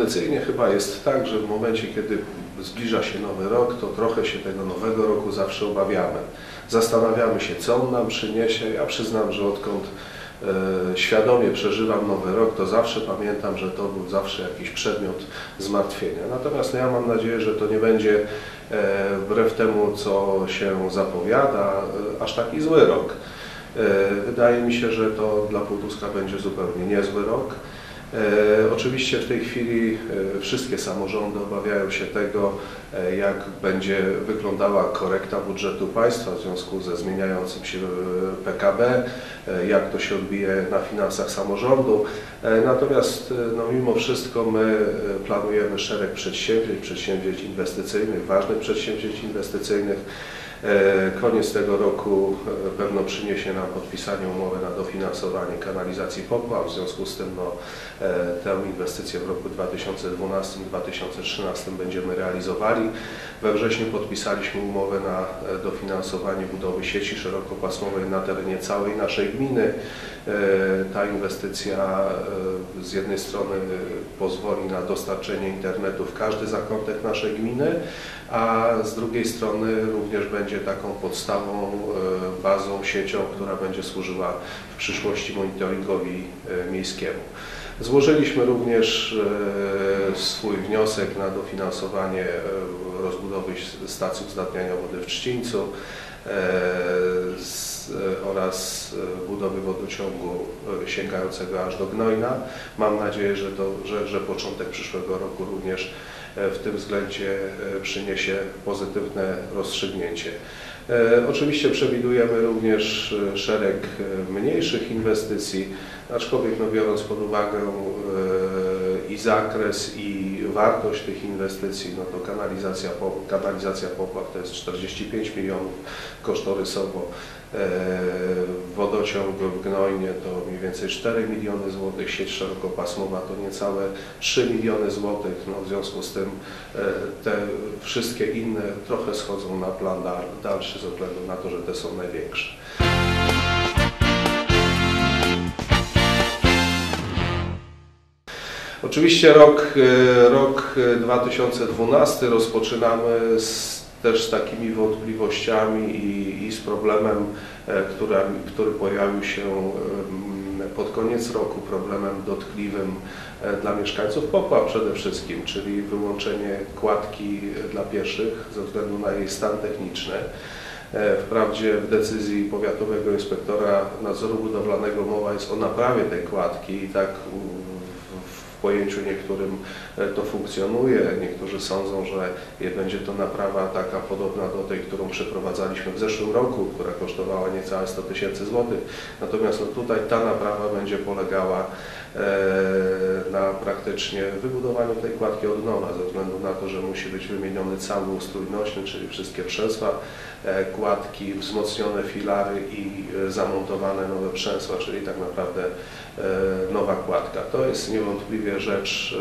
Tradycyjnie chyba jest tak, że w momencie, kiedy zbliża się nowy rok, to trochę się tego nowego roku zawsze obawiamy. Zastanawiamy się, co on nam przyniesie. Ja przyznam, że odkąd e, świadomie przeżywam nowy rok, to zawsze pamiętam, że to był zawsze jakiś przedmiot zmartwienia. Natomiast no, ja mam nadzieję, że to nie będzie e, wbrew temu, co się zapowiada, e, aż taki zły rok. Wydaje mi się, że to dla Półtuska będzie zupełnie niezły rok. E, Oczywiście w tej chwili e, wszystkie samorządy obawiają się tego, e, jak będzie wyglądała korekta budżetu państwa w związku ze zmieniającym się PKB, jak to się odbije na finansach samorządu. Natomiast no, mimo wszystko my planujemy szereg przedsięwzięć, przedsięwzięć inwestycyjnych, ważnych przedsięwzięć inwestycyjnych. E, Koniec tego roku e, pewno przyniesie nam podpisanie umowy na dofinansowanie kanalizacji Popła. W związku z tym no, e, tę inwestycję w roku 2012-2013 będziemy realizowali. We wrześniu podpisaliśmy umowę na dofinansowanie budowy sieci szerokopasmowej na terenie całej naszej gminy. E, Ta inwestycja e, z jednej strony pozwoli na dostarczenie internetu w każdy zakątek naszej gminy, a z drugiej strony również będzie taką podstawą, e, bazą, siecią, która będzie służyła w przyszłości monitoringowi miejskiemu. Złożyliśmy również swój wniosek na dofinansowanie rozbudowy stacji uzdatniania wody w Trzcińcu z, e, oraz e, budowy wodociągu e, sięgającego aż do Gnojna. Mam nadzieję, że, że, że początek przyszłego roku również e, w tym względzie e, przyniesie pozytywne rozstrzygnięcie. E, Oczywiście przewidujemy również e, szereg e, mniejszych inwestycji, aczkolwiek no, biorąc pod uwagę e, i zakres i wartość tych inwestycji, no to kanalizacja, kanalizacja Popław to jest 45 milionów kosztorysowo, e, wodociąg w Gnojnie to mniej więcej 4 miliony złotych, sieć szerokopasmowa to niecałe 3 miliony złotych, no w związku z tym e, te wszystkie inne trochę schodzą na plan dal- dalszy ze względu na to, że te są największe. Oczywiście rok, e, rok e, 2012 rozpoczynamy z, też z takimi wątpliwościami i, i z problemem, e, która, który pojawił się pod koniec roku, problemem dotkliwym e, dla mieszkańców Popła przede wszystkim, czyli wyłączenie kładki e, dla pieszych ze względu na jej stan techniczny. E, Wprawdzie w decyzji powiatowego inspektora nadzoru budowlanego mowa jest o naprawie tej kładki i tak pojęciu niektórym e, to funkcjonuje. Niektórzy sądzą, że będzie to naprawa taka podobna do tej, którą przeprowadzaliśmy w zeszłym roku, która kosztowała niecałe 100 tysięcy złotych. Natomiast no tutaj ta naprawa będzie polegała na praktycznie wybudowaniu tej kładki od nowa, ze względu na to, że musi być wymieniony cały ustrój nośny, czyli wszystkie przęsła, e, kładki, wzmocnione filary i e, zamontowane nowe przęsła, czyli tak naprawdę e, nowa kładka. To jest niewątpliwie rzecz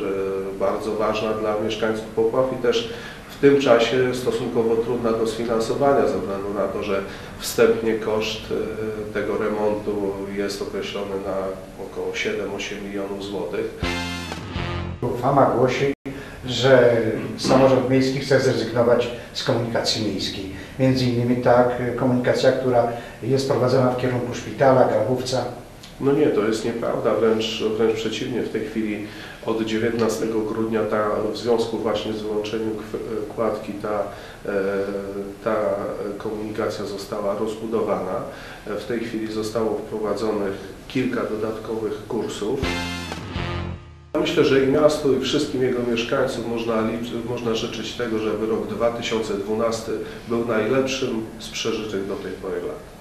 e, bardzo ważna dla mieszkańców Popław i też w tym czasie stosunkowo trudna do sfinansowania ze względu na to, że wstępnie koszt e, tego jest określony na około 7-8 milionów złotych. Fama głosi, że samorząd miejski chce zrezygnować z komunikacji miejskiej. Między innymi tak komunikacja, która jest prowadzona w kierunku szpitala, Grabówca. No nie, to jest nieprawda, wręcz, wręcz przeciwnie. W tej chwili od 19 grudnia ta, w związku właśnie z wyłączeniem kładki ta, e, ta komunikacja została rozbudowana. E, W tej chwili zostało wprowadzonych kilka dodatkowych kursów. Myślę, że i miastu, i wszystkim jego mieszkańcom można, można życzyć tego, żeby rok 2012 był najlepszym z przeżytych do tej pory lat.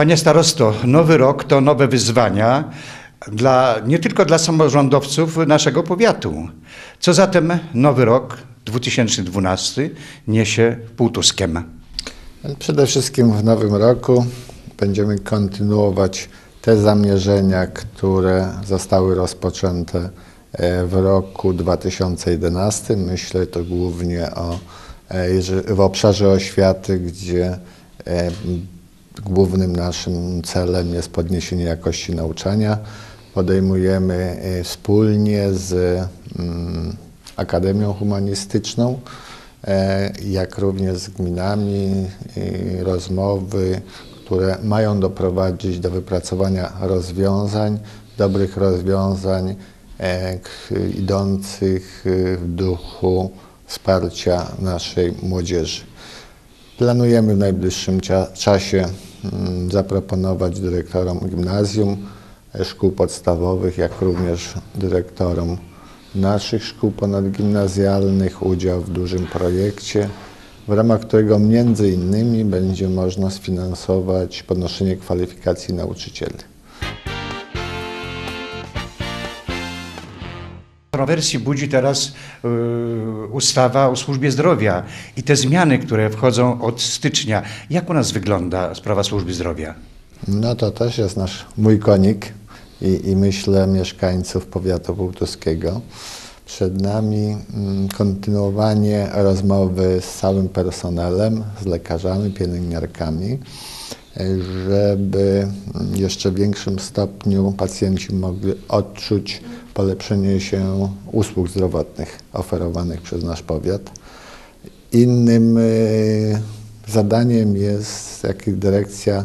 Panie starosto, nowy rok to nowe wyzwania dla, nie tylko dla samorządowców naszego powiatu. Co zatem nowy rok 2012 niesie Półtuskiem? Przede wszystkim w nowym roku będziemy kontynuować te zamierzenia, które zostały rozpoczęte e, w roku 2011. Myślę to głównie o e, w obszarze oświaty, gdzie e, głównym naszym celem jest podniesienie jakości nauczania. Podejmujemy wspólnie z mm, Akademią Humanistyczną, jak również z gminami rozmowy, które mają doprowadzić do wypracowania rozwiązań, dobrych rozwiązań e, idących e, w duchu wsparcia naszej młodzieży. Planujemy w najbliższym czasie mm, zaproponować dyrektorom gimnazjum, e, szkół podstawowych, jak również dyrektorom naszych szkół ponadgimnazjalnych udział w dużym projekcie w ramach którego między innymi będzie można sfinansować podnoszenie kwalifikacji nauczycieli. Kontrowersji budzi teraz y, ustawa o służbie zdrowia i te zmiany, które wchodzą od stycznia. Jak u nas wygląda sprawa służby zdrowia? No to też jest nasz mój konik i, i myślę mieszkańców powiatu półtuskiego. Przed nami mm, kontynuowanie rozmowy z całym personelem, z lekarzami, pielęgniarkami, żeby jeszcze w większym stopniu pacjenci mogli odczuć polepszenie się usług zdrowotnych oferowanych przez nasz powiat. Innym y, zadaniem jest, jak dyrekcja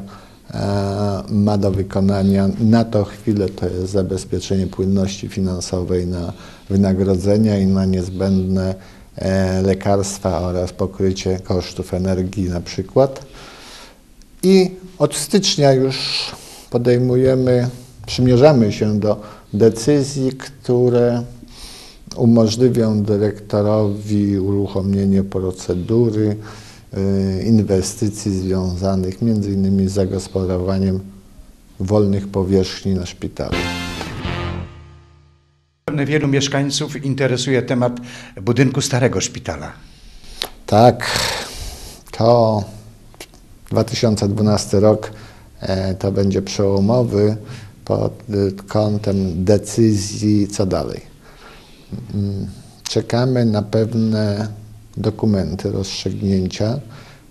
e, ma do wykonania na to chwilę, to jest zabezpieczenie płynności finansowej na wynagrodzenia i na niezbędne e, lekarstwa oraz pokrycie kosztów energii na przykład. I od stycznia już podejmujemy, przymierzamy się do decyzji, które umożliwią dyrektorowi uruchomienie procedury e, inwestycji związanych m.in. z zagospodarowaniem wolnych powierzchni na szpitalu. Wielu mieszkańców interesuje temat budynku starego szpitala. Tak, to 2012 rok e, to będzie przełomowy pod kątem decyzji, co dalej. Mm, czekamy na pewne dokumenty, rozstrzygnięcia,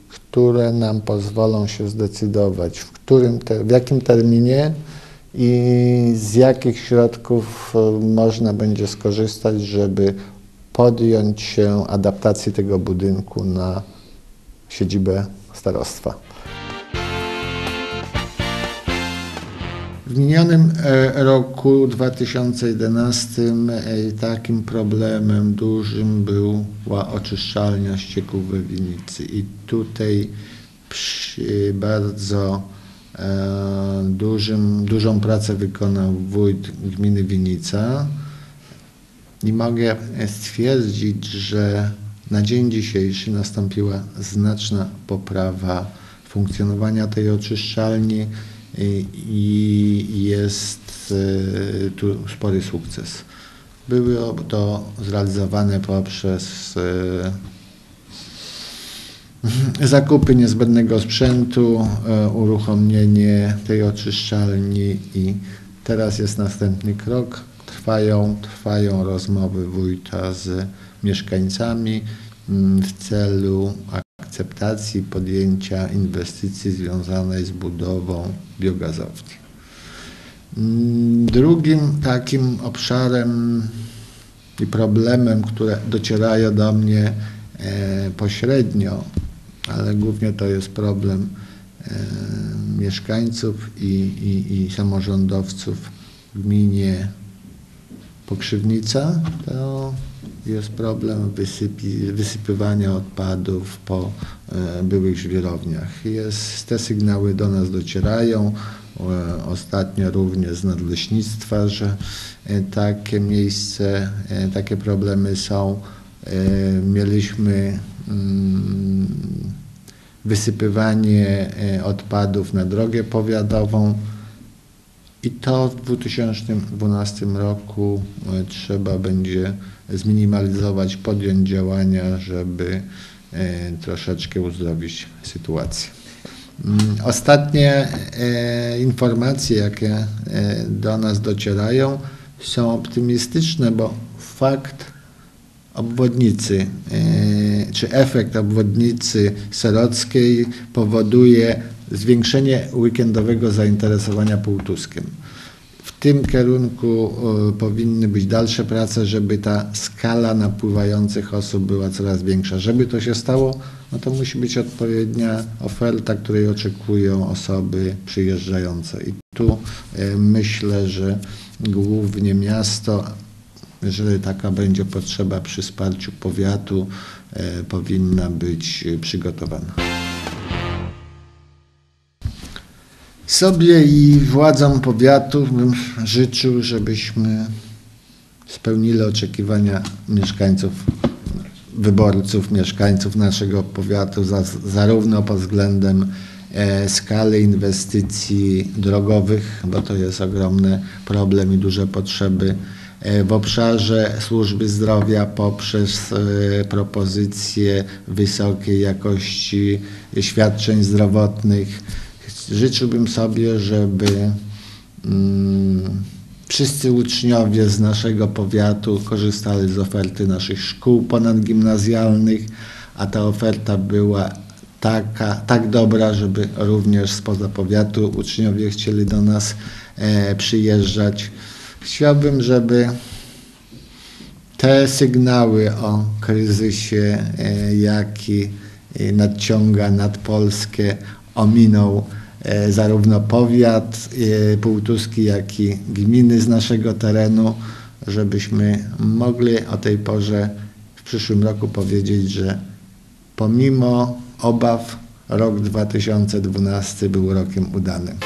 które nam pozwolą się zdecydować, w, którym te, w jakim terminie i z jakich środków e, można będzie skorzystać, żeby podjąć się adaptacji tego budynku na siedzibę starostwa. W minionym e, roku 2011 e, takim problemem dużym była oczyszczalnia ścieków we Winicy i tutaj bardzo E, dużym, dużą pracę wykonał wójt gminy Winica i mogę stwierdzić, że na dzień dzisiejszy nastąpiła znaczna poprawa funkcjonowania tej oczyszczalni i jest e, tu spory sukces. Były to zrealizowane poprzez Mhm. zakupy niezbędnego sprzętu, e, uruchomienie tej oczyszczalni i teraz jest następny krok. Trwają, trwają rozmowy wójta z mieszkańcami mm, w celu akceptacji podjęcia inwestycji związanej z budową biogazowni. Mm, drugim takim obszarem i problemem, które docierają do mnie e, pośrednio, ale głównie to jest problem e, mieszkańców i, i, i samorządowców w gminie Pokrzywnica. To jest problem wysypi, wysypywania odpadów po e, byłych żwirowniach. Jest, te sygnały do nas docierają. E, ostatnio również z nadleśnictwa, że e, takie miejsce, e, takie problemy są. E, mieliśmy Mm, wysypywanie e, odpadów na drogę powiatową i to w 2012 roku e, trzeba będzie zminimalizować, podjąć działania, żeby e, troszeczkę uzdrowić sytuację. Mm, ostatnie informacje, jakie do nas docierają, są optymistyczne, bo fakt obwodnicy, e, czy efekt obwodnicy Serockiej powoduje zwiększenie weekendowego zainteresowania Półtuskiem. W tym kierunku e, powinny być dalsze prace, żeby ta skala napływających osób była coraz większa. Żeby to się stało, no to musi być odpowiednia oferta, której oczekują osoby przyjeżdżające. I tu e, myślę, że głównie miasto, jeżeli taka będzie potrzeba przy wsparciu powiatu, e, powinna być przygotowana. Sobie i władzom powiatu bym życzył, żebyśmy spełnili oczekiwania mieszkańców, wyborców, mieszkańców naszego powiatu, za, zarówno pod względem e, skali inwestycji drogowych, bo to jest ogromny problem i duże potrzeby e, w obszarze służby zdrowia poprzez e, propozycje wysokiej jakości świadczeń zdrowotnych. Życzyłbym sobie, żeby mm, wszyscy uczniowie z naszego powiatu korzystali z oferty naszych szkół ponadgimnazjalnych, a ta oferta była taka, tak dobra, żeby również spoza powiatu uczniowie chcieli do nas e, przyjeżdżać. Chciałbym, żeby te sygnały o kryzysie, e, jaki e, nadciąga nad Polskę, ominął zarówno powiat e, półtuski, jak i gminy z naszego terenu, żebyśmy mogli o tej porze w przyszłym roku powiedzieć, że pomimo obaw rok 2012 był rokiem udanym.